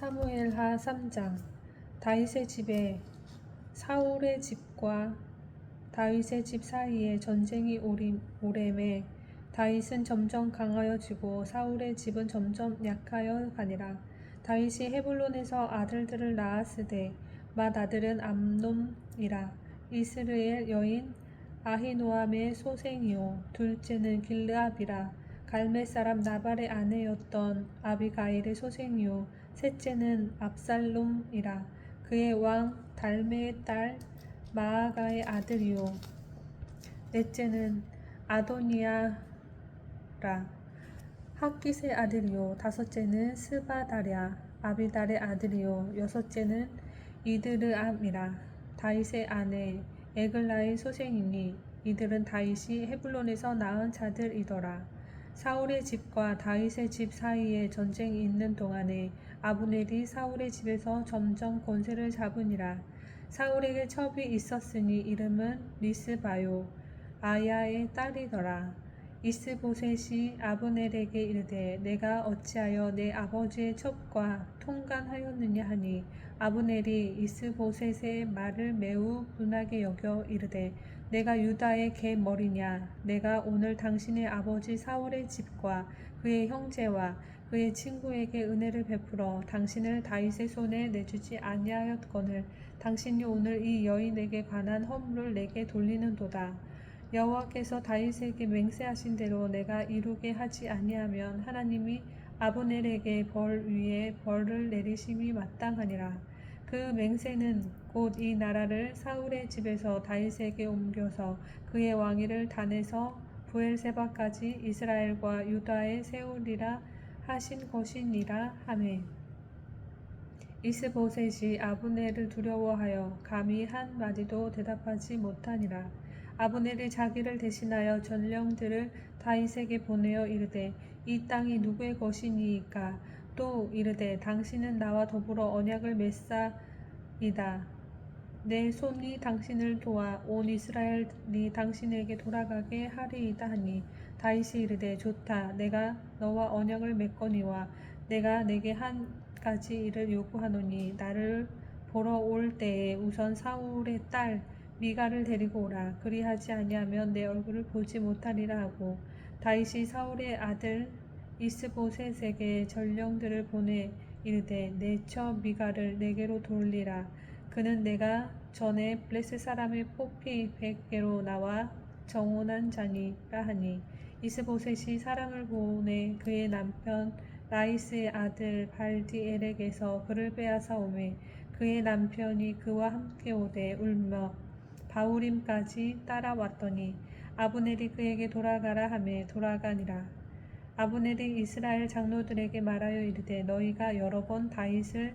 사무엘하 3장. 다윗의 집에 사울의 집과 다윗의 집 사이에 전쟁이 오래매 다윗은 점점 강하여지고 사울의 집은 점점 약하여 가니라. 다윗이 헤블론에서 아들들을 낳았으되 맏 아들은 암놈이라. 이스르엘 여인 아히노암의 소생이요. 둘째는 길르압이라. 갈멜 사람 나발의 아내였던 아비가일의 소생이요 셋째는 압살롬이라 그의 왕 달메의 딸 마아가의 아들이요. 넷째는 아도니아라 학깃의 아들이요. 다섯째는 스바다랴 아비달의 아들이요. 여섯째는 이드르암이라 다윗의 아내 에글라의 소생이니 이들은 다윗이 헤블론에서 낳은 자들이더라. 사울의 집과 다윗의 집 사이에 전쟁이 있는 동안에 아브넬이 사울의 집에서 점점 권세를 잡으니라. 사울에게 첩이 있었으니 이름은 리스바요 아야의 딸이더라. 이스보셋이 아브넬에게 이르되 내가 어찌하여 내 아버지의 첩과 통간하였느냐 하니 아브넬이 이스보셋의 말을 매우 분하게 여겨 이르되 내가 유다의 개 머리냐 내가 오늘 당신의 아버지 사울의 집과 그의 형제와 그의 친구에게 은혜를 베풀어 당신을 다윗의 손에 내주지 아니하였거늘 당신이 오늘 이 여인에게 관한 허물을 내게 돌리는도다. 여호와께서 다윗에게 맹세하신 대로 내가 이루게 하지 아니하면 하나님이 아브넬에게 벌 위에 벌을 내리심이 마땅하니라. 그 맹세는 곧 이 나라를 사울의 집에서 다윗에게 옮겨서 그의 왕위를 단에서 부엘세바까지 이스라엘과 유다에 세우리라 하신 것이니라. 하매 이스보셋이 아브넬을 두려워하여 감히 한 마디도 대답하지 못하니라. 아브넬이 자기를 대신하여 전령들을 다윗에게 보내어 이르되 이 땅이 누구의 것이니이까? 또 이르되 당신은 나와 더불어 언약을 맺사이다 내 손이 당신을 도와 온 이스라엘이 당신에게 돌아가게 하리이다 하니 다윗이 이르되 좋다. 내가 너와 언약을 맺거니와 내가 내게 한 가지 일을 요구하노니 나를 보러 올 때에 우선 사울의 딸 미가를 데리고 오라. 그리하지 아니하면 내 얼굴을 보지 못하리라 하고 다윗이 사울의 아들 이스보셋에게 전령들을 보내 이르되 내처 미가를 내게로 돌리라 그는 내가 전에 블레셋 사람의 포피 백개로 나와 정혼한 자니라 하니 이스보셋이 사람을 보내 그의 남편 라이스의 아들 발디엘에게서 그를 빼앗아 오매 그의 남편이 그와 함께 오되 울며 바우림까지 따라왔더니 아브넬이 그에게 돌아가라 하매 돌아가니라. 아브넬이 이스라엘 장로들에게 말하여 이르되 너희가 여러 번 다윗을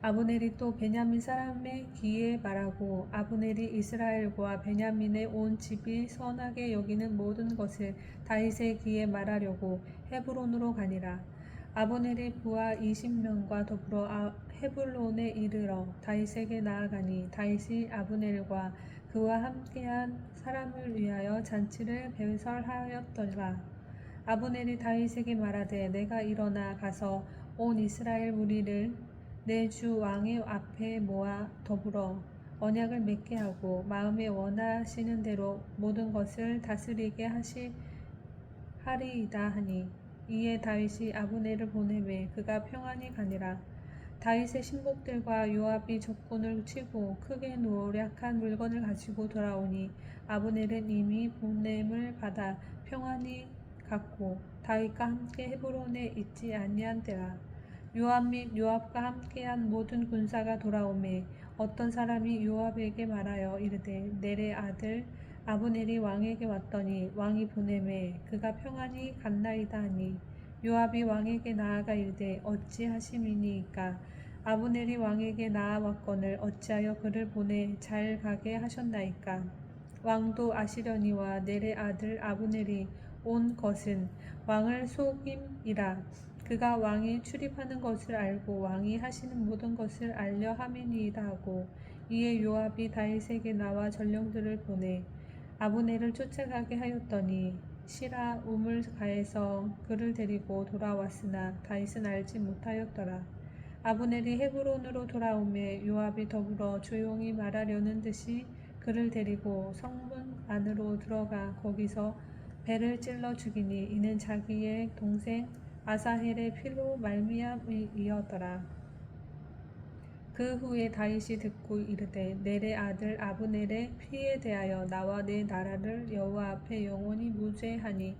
아브넬이 또 베냐민 사람의 귀에 말하고 아브넬이 이스라엘과 베냐민의 온 집이 선하게 여기는 모든 것을 다윗의 귀에 말하려고 헤브론으로 가니라. 아브넬이 부하 20명과 더불어 아, 헤블론에 이르러 다윗에게 나아가니 다윗이 아브넬과 그와 함께한 사람을 위하여 잔치를 배설하였더라. 아브넬이 다윗에게 말하되 내가 일어나 가서 온 이스라엘 무리를 내 주 왕의 앞에 모아 더불어 언약을 맺게 하고 마음에 원하시는 대로 모든 것을 다스리게 하시 하리이다 하니 이에 다윗이 아브넬을 보내매 그가 평안히 가니라. 다윗의 신복들과 요압이 적군을 치고 크게 노력한 물건을 가지고 돌아오니 아브넬은 이미 보냄을 받아 평안히 갔고 다윗과 함께 헤브론에 있지 아니한 때라 요압 및 요압과 함께한 모든 군사가 돌아오매 어떤 사람이 요압에게 말하여 이르되 넬의 아들 아브넬이 왕에게 왔더니 왕이 보내매 그가 평안히 갔나이다 하니 요압이 왕에게 나아가 이르되 어찌하심이니이까? 아브넬이 왕에게 나아왔거늘 어찌하여 그를 보내 잘 가게 하셨나이까? 왕도 아시려니와 넬의 아들 아브넬이 온 것은 왕을 속임이라 그가 왕이 출입하는 것을 알고 왕이 하시는 모든 것을 알려 함이니이다 하고 이에 요압이 다윗에게 나와 전령들을 보내 아브넬을 쫓아가게 하였더니 시라 우물가에서 그를 데리고 돌아왔으나 다윗은 알지 못하였더라. 아브넬이 헤브론으로 돌아오매 요압이 더불어 조용히 말하려는 듯이 그를 데리고 성문 안으로 들어가 거기서 배를 찔러 죽이니 이는 자기의 동생 아사헬의 피로 말미암이었더라. 그 후에 다윗이 듣고 이르되 넬의 아들 아브넬의 피에 대하여 나와 내 나라를 여호와 앞에 영원히 무죄하니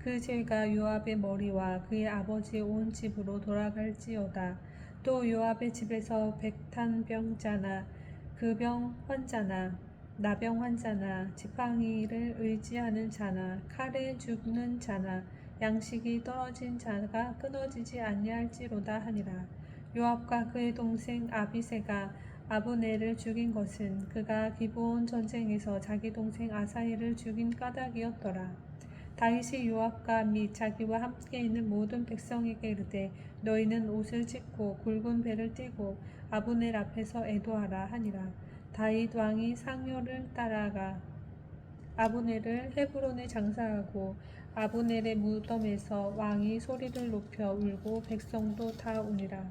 그 죄가 요압의 머리와 그의 아버지의 온 집으로 돌아갈지어다. 또 요압의 집에서 백탄병자나 그 병 환자나 나병 환자나 지팡이를 의지하는 자나 칼에 죽는 자나 양식이 떨어진 자가 끊어지지 아니할지로다 하니라. 요압과 그의 동생 아비세가 아브넬을 죽인 것은 그가 기브온 전쟁에서 자기 동생 아사헬을 죽인 까닭이었더라. 다윗이 요압과 및 자기와 함께 있는 모든 백성에게 이르되 너희는 옷을 찢고 굵은 배를 띠고 아브넬 앞에서 애도하라 하니라. 다윗 왕이 상요를 따라가 아브넬을 헤브론에 장사하고 아브넬의 무덤에서 왕이 소리를 높여 울고 백성도 다 우니라.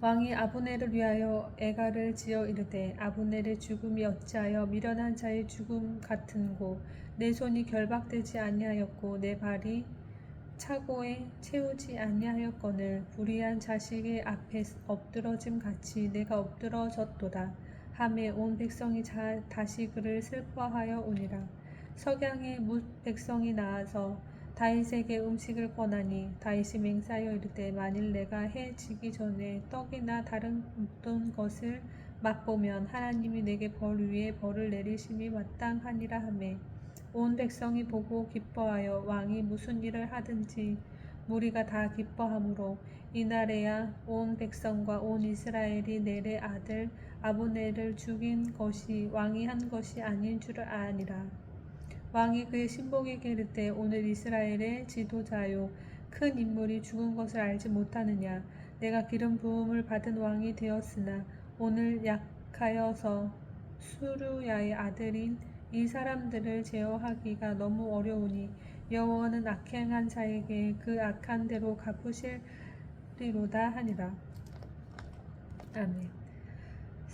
왕이 아브넬을 위하여 애가를 지어 이르되 아브넬의 죽음이 어찌하여 미련한 자의 죽음 같은고 내 손이 결박되지 아니하였고 내 발이 차고에 채우지 아니하였거늘 불의한 자식의 앞에 엎드러짐 같이 내가 엎드러졌도다 함에 온 백성이 자, 다시 그를 슬퍼하여 오니라 석양에 뭇 백성이 나와서 다윗에게 음식을 권하니 다윗이 맹세하여 이르되 만일 내가 해 지기 전에 떡이나 다른 어떤 것을 맛보면 하나님이 내게 벌 위에 벌을 내리심이 마땅하니라 하매 온 백성이 보고 기뻐하여 왕이 무슨 일을 하든지 무리가 다 기뻐하므로 이날에야 온 백성과 온 이스라엘이 넬의 아들 아브넬을 죽인 것이 왕이 한 것이 아닌 줄을 아니라 왕이 그의 신복에게 이르되 오늘 이스라엘의 지도자요 큰 인물이 죽은 것을 알지 못하느냐 내가 기름 부음을 받은 왕이 되었으나 오늘 약하여서 수루야의 아들인 이 사람들을 제어하기가 너무 어려우니 여호와는 악행한 자에게 그 악한 대로 갚으시리로다 하니라 아멘.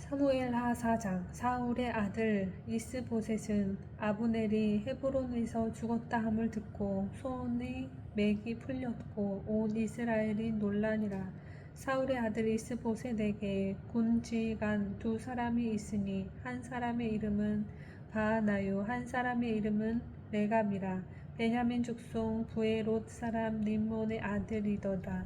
사무엘 하 4장 사울의 아들 이스보셋은 아브넬이 헤브론에서 죽었다 함을 듣고 손이 맥이 풀렸고 온 이스라엘이 논란이라. 사울의 아들 이스보셋에게 군지간 두 사람이 있으니 한 사람의 이름은 바하나요 한 사람의 이름은 레갑이라. 베냐민 족속 부에롯 사람 림몬의 아들이더라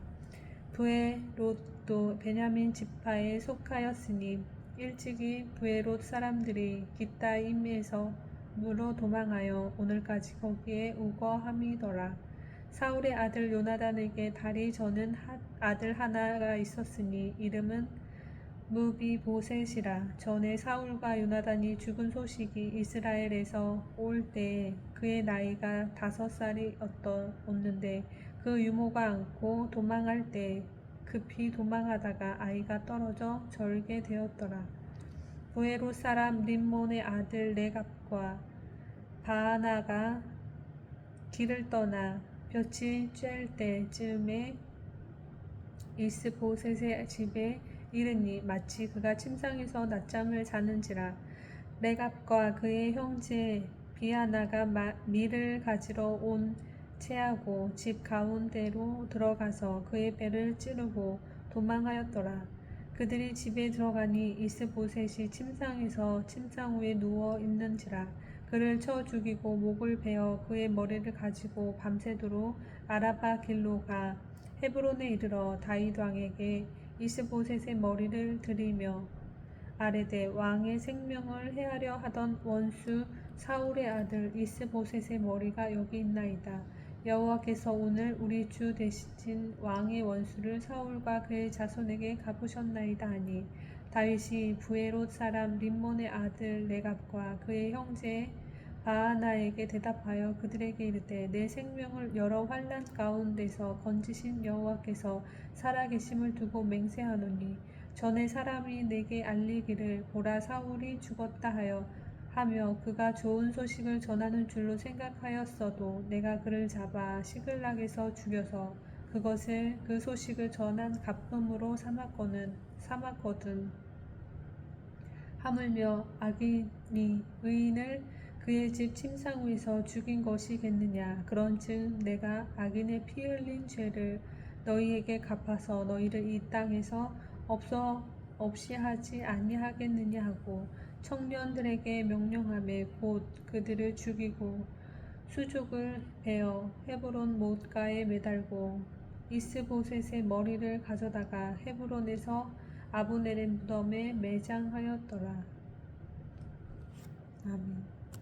부에롯도 베냐민 지파에 속하였으니 일찍이 부에롯 사람들이 기타 임에서 물어 도망하여 오늘까지 거기에 우거함이더라. 사울의 아들 요나단에게 다리 저는 아들 하나가 있었으니 이름은 무비보셋이라. 전에 사울과 요나단이 죽은 소식이 이스라엘에서 올 때에 그의 나이가 다섯 살이 었는데 그 유모가 안고 도망할 때 급히 도망하다가 아이가 떨어져 절게 되었더라. 부에로 사람 림몬의 아들 레갑과 바하나가 길을 떠나 볕이 쬐을 때쯤에 이스보셋의 집에 이르니 마치 그가 침상에서 낮잠을 자는지라 레갑과 그의 형제 비하나가 밀을 가지러 온 채하고 집 가운데로 들어가서 그의 배를 찌르고 도망하였더라. 그들이 집에 들어가니 이스보셋이 침상에서 침상 위에 누워 있는지라 그를 쳐 죽이고 목을 베어 그의 머리를 가지고 밤새도록 아라바 길로 가 헤브론에 이르러 다윗 왕에게 이스보셋의 머리를 들이며 아레데 왕의 생명을 해하려 하던 원수 사울의 아들 이스보셋의 머리가 여기 있나이다. 여호와께서 오늘 우리 주 대신 왕의 원수를 사울과 그의 자손에게 갚으셨나이다 하니 다윗이 부에롯 사람 림몬의 아들 레갑과 그의 형제 바하나에게 대답하여 그들에게 이르되 내 생명을 여러 환란 가운데서 건지신 여호와께서 살아계심을 두고 맹세하노니 전에 사람이 내게 알리기를 보라 사울이 죽었다 하여 하며 그가 좋은 소식을 전하는 줄로 생각하였어도 내가 그를 잡아 시글락에서 죽여서 그것을 그 소식을 전한 가품으로 삼았거든 삼았거든. 하물며 악인이 의인을 그의 집 침상 위에서 죽인 것이겠느냐? 그런즉 내가 악인의 피 흘린 죄를 너희에게 갚아서 너희를 이 땅에서 없어 없이 하지 아니하겠느냐? 하고 청년들에게 명령하며 곧 그들을 죽이고 수족을 베어 헤브론 못가에 매달고 이스보셋의 머리를 가져다가 헤브론에서 아브넬의 무덤에 매장하였더라. 아멘.